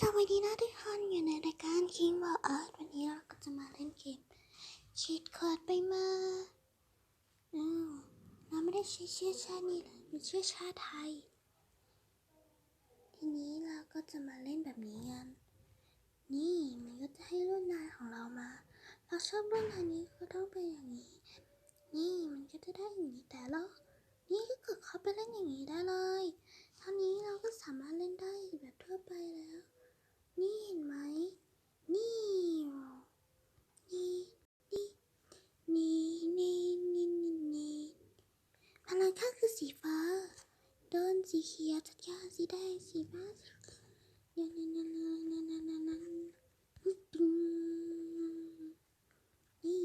สวัสดีนะทุกคนอยู่ในรายการ King w o r Art วันนี้เราก็จะมาเล่นเกมชีดคอร์ดไปมาอ้าเราไม่ได้ใช้เชื้อชาตินี้เลยเป็นเชื้อชาติไทย ทีนี้เราก็จะมาเล่นแบบนี้กันนี่มันก็จะให้ลวดลายของเรามา เราชอบลวดลายนี้ก็ต้องเป็นอย่างนี้ นี่มันก็จะได้อย่างนี้แต่เรานี่ก็เกิดเข้าไปเล่นอย่างนี้ได้เลย เท่านี้เราก็สามารถเล่นได้แบบทั่วไปแล้ว นี่เห็นไหม นี่นี่นี่นี่นี่นี่นี่พลังข้าคือสีฟ้า โดนสีเขียวจัดยาสีแดงสีฟ้าสีงนั่นนั่นนั่นนั่นนั่นนั่นนี่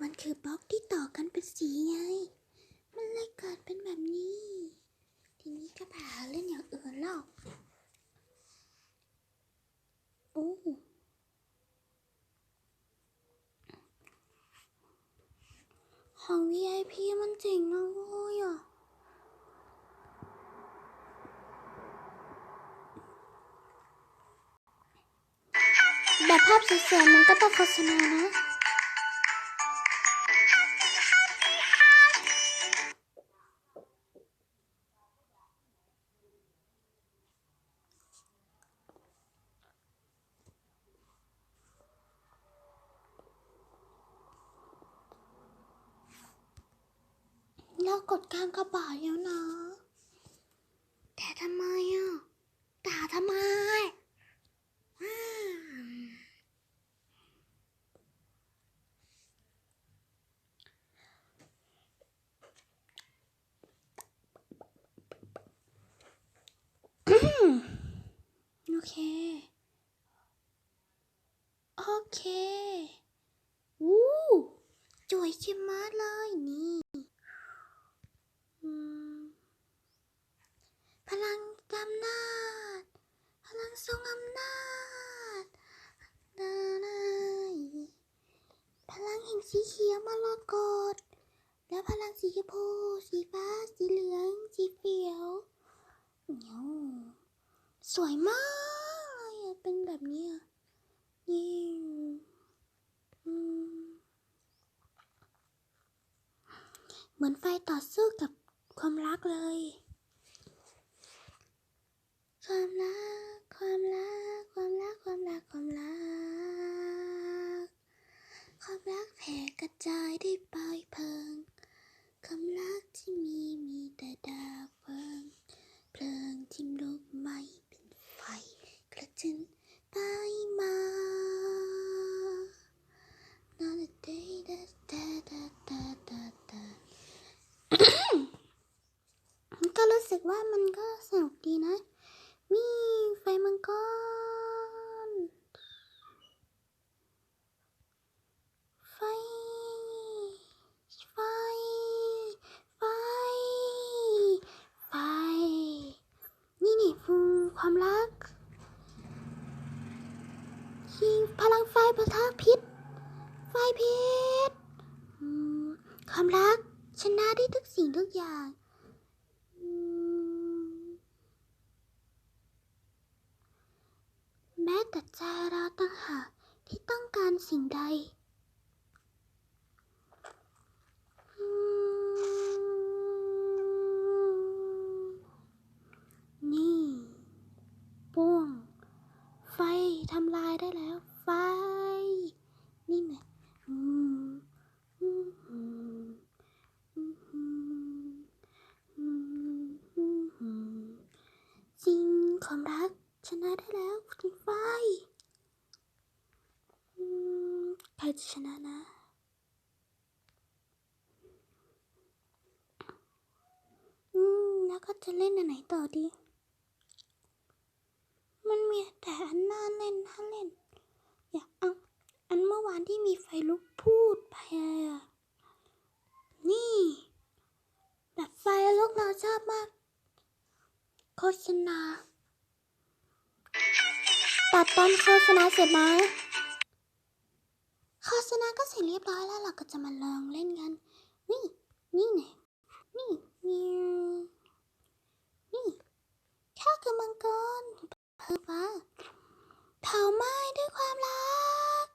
มันคือบล็อกที่ต่อกันเป็นสีไง เลยเกิดเป็นแบบนี้ ทีนี้ก็ไปหาเล่นอย่างอื่นแล้วโอ้ของ VIP มันเจ๋งนะเว้ยอะแบบภาพสวยๆมันก็ต้องโฆษณานะ เรากดกลางกระบาดแล้วนะแต่ทำไมอะด่าทำไมโอเค โอเค วู้สวยชิมากเลยนี่อืมพลังอำนาจ พลังทรงอำนาจนานาพลังแห่งสีเขียวมรกต และพลังสีชมพู สีฟ้า สีเหลือง สีเขียวเนียวสวยมากเลยเป็นแบบนี้นี่เหมือนไฟต่อสู้กับความรักเลย ความรัก ความรัก ความรัก ความรัก ความรัก ความรักแผ่กระจายได้ปลายเพลิง คำรักที่มีมีแต่ดาวเพลิง เพลิงที่ลุกไหม้เป็นไฟ กระจุนไปมา Not a day that da da da da da ก็รู้สึกว่ามันก็สนุกดีนะ มีไฟมังกร ไฟ ไฟ ไฟ ไฟ นี่นี่ฟูความรักยิงพลังไฟ ปะทะพิษ ไฟพิษความรักชนะได้ทุกสิ่งทุกอย่างแม้แต่ใจเราต่างหากที่ต้องการสิ่งใดนี่ป้วงไฟทำลายได้ จะเล่นอันไหนต่อดี มันมีแต่อันน่าเล่นน่าเล่น อยากเอาอันเมื่อวานที่มีไฟลุกพูดไปอะนี่ แบบไฟลุกเราชอบมาก โฆษณา ตัดตอนโฆษณาเสร็จไหมโฆษณาก็เสร็จเรียบร้อยแล้วเราก็จะมาลองเล่นกัน นี่ นี่ไงนี่นี่ ข้าคือมังกรเพิ่มฟ้าเผาไหม้ด้วยความรัก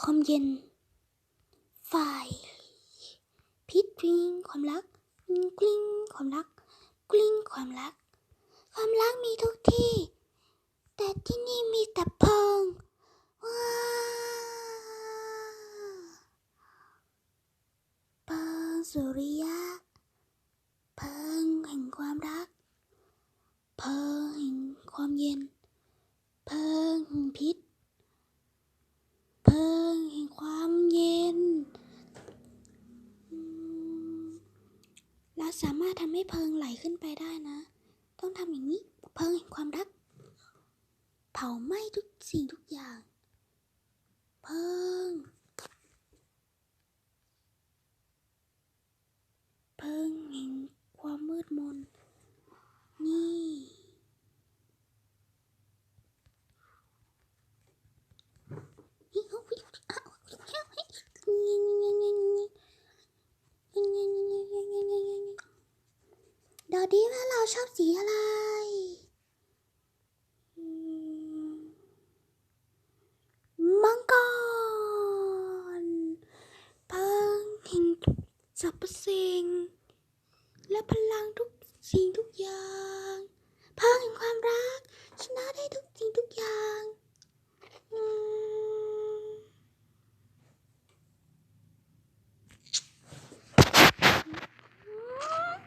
ความเย็น ไฟพิษกลิ้งความรักกลิ้งความรักกลิ้งความรัก ความรักมีทุกที่ แต่ที่นี่มีแต่เพิงว้าเพิงสุริยะเพิงแห่งความรัก เพิงแห่งความเย็น เพิงแห่งพิษ เพิงแห่งความเย็น เราสามารถทำให้เพิงไหลขึ้นไปได้นะ ต้องทำอย่างนี้ เพิงแห่งความรัก เผาไหม้ทุกสิ่งทุกอย่าง เพิ่ง เพิ่งเห็นความมืดมน นี่เอาไปเอาเอาเดาดีว่าเราชอบสีอะไรอืมมังกรพลังแห่งสรรพสิ่ง และพลังทุก สิ่งทุกอย่างพลังแห่งความรัก ชนะได้ทุกสิ่งทุกอย่าง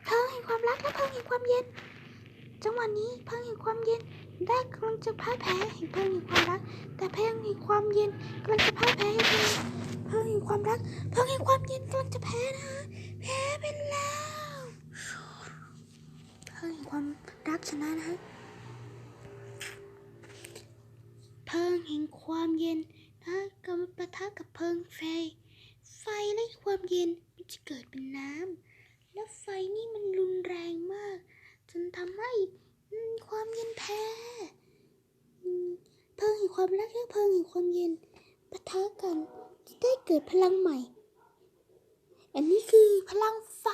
เพลิงแห่งความรักและเพลิงแห่งความเย็น จังหวะนี้เพลิงแห่งความเย็นได้กำลังจะพ่ายแพ้แห่งเพลิงแห่งความรัก แต่เพลิงแห่งความเย็นกำลังจะพ่ายแพ้ให้เพลิงเพลิงแห่งความรักเพลิงแห่งความเย็นกำลังจะแพ้นะแพ้ไปแล้ว พลิงแห่งความรักชนะนะฮะเพิงแห่งความเย็นนะกำลังปะทะกับเพิงไฟ ไฟและความเย็นมันจะเกิดเป็นน้ำแล้วไฟนี่มันรุนแรงมาก จนทำให้ความเย็นแพ้เพิงแห่งความรักและเพิงแห่งความเย็นปะทะกันจะได้เกิดพลังใหม่ อันนี้คือพลังไฟ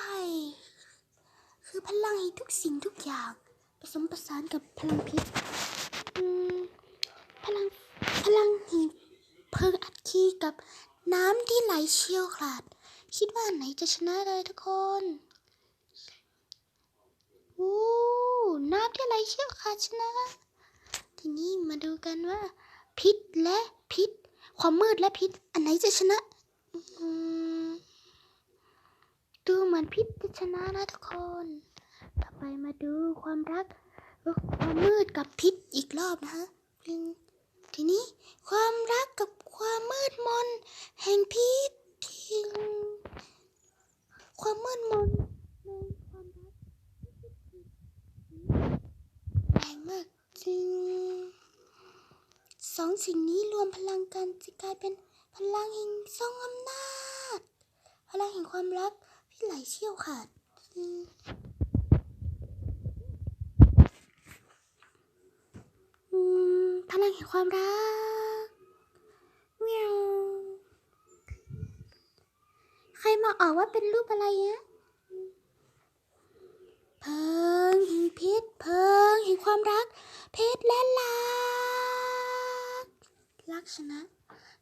คือพลังแห่งทุกสิ่งทุกอย่าง ผสมผสานกับพลังพิษพลังพลังแห่งเพลิงอัดคีกับน้ำที่ไหลเชี่ยวกราด คิดว่าไหนจะชนะเลยทุกคนโอ้น้ำที่ไหลเชี่ยวขาดชนะ ทีนี้มาดูกันว่า พิษและพิษ ความมืดและพิษ อันไหนจะชนะอืม ดูเหมือนพิษจะชนะนะทุกคน ต่อไปมาดูความรักความมืดกับพิษอีกรอบนะฮะทีนี้ความรักกับความมืดมน แห่งพิษที่ความมืดมนในความรักแรงมากจริงสองสิ่งนี้รวมพลังกันจะกลายเป็นพลังแห่งทรงอำนาจ พลังแห่งความรัก ไหลเชี่ยวขาดอืมอืมพลังแห่งความรักเมียวใครมาออกว่าเป็นรูปอะไรเนี้ยเพิงแห่งพิษเพิงแห่งความรัก เพชรและรัก รักชนะ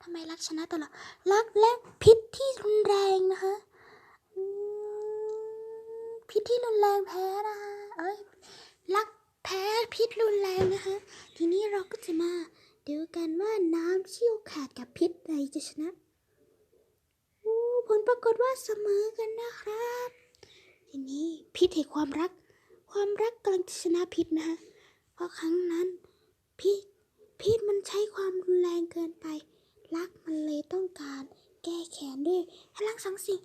ทำไมรักชนะตลอดรักและพิษที่รุนแรงนะคะ พิษที่รุนแรงแพ้นะคะเอ้ยรักแพ้พิษรุนแรงนะคะ ทีนี้เราก็จะมาดูกันว่าน้ำเชี่ยวขาดกับพิษใดจะชนะโอ้ผลปรากฏว่าเสมอกันนะครับ ทีนี้พิษแห่งความรัก ความรักกำลังจะชนะพิษนะคะเพราะครั้งนั้นพิษพิษมันใช้ความรุนแรงเกินไป รักมันเลยต้องการ แก้แค้นด้วยพลังสองสิ่ง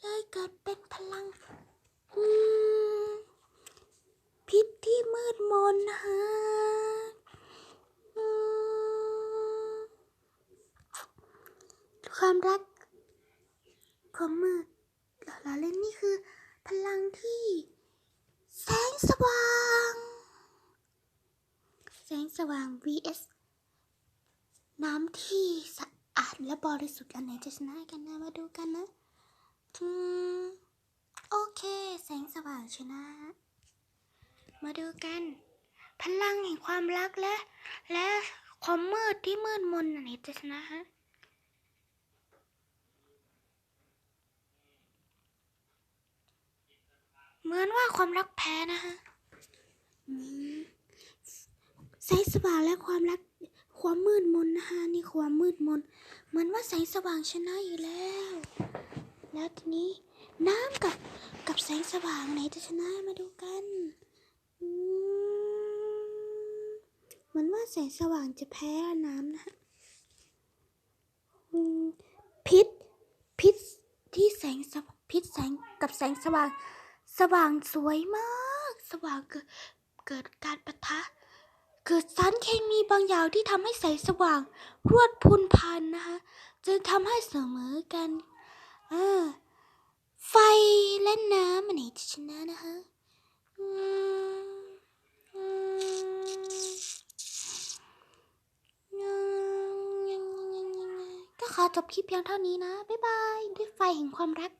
เลยเกิดเป็นพลัง พิษที่มืดมนนะความรักความมืดเราเล่นนี่คือ พลังที่ แสงสว่าง แสงสว่าง vs น้ำที่สะอาดและบริสุทธิ์อันไหนจะชนะกันนะมาดูกันนะ โอเค แสงสว่างชนะ มาดูกัน พลังแห่งความรักและ และความมืดที่มืดมนอันไหนจะชนะฮะเหมือนว่าความรักแพ้นะฮะแสงสว่างและความรักความมืดมนนะคะนี่ความมืดมนเหมือนว่าแสงสว่างชนะอยู่แล้ว แล้วทีนี้ น้ำกับกับแสงสว่างไหนจะชนะมาดูกันเหมือนว่าแสงสว่างจะแพ้น้ำนะฮะพิษพิษที่แสงสวพิษแสงกับแสงสว่าง สว่างสวยมาก สว่างเกิดเกิดการปะทะ เกิดสารเคมีบางอย่างที่ทำให้แสงสว่างรวดพรุนพันนะคะจึงทำให้เสมอกันเออ ไฟและน้ำมันไหนจะชนะนะคะก็ขอจบคลิปเพียงเท่านี้นะ บ๊ายบาย ด้วยไฟแห่งความรัก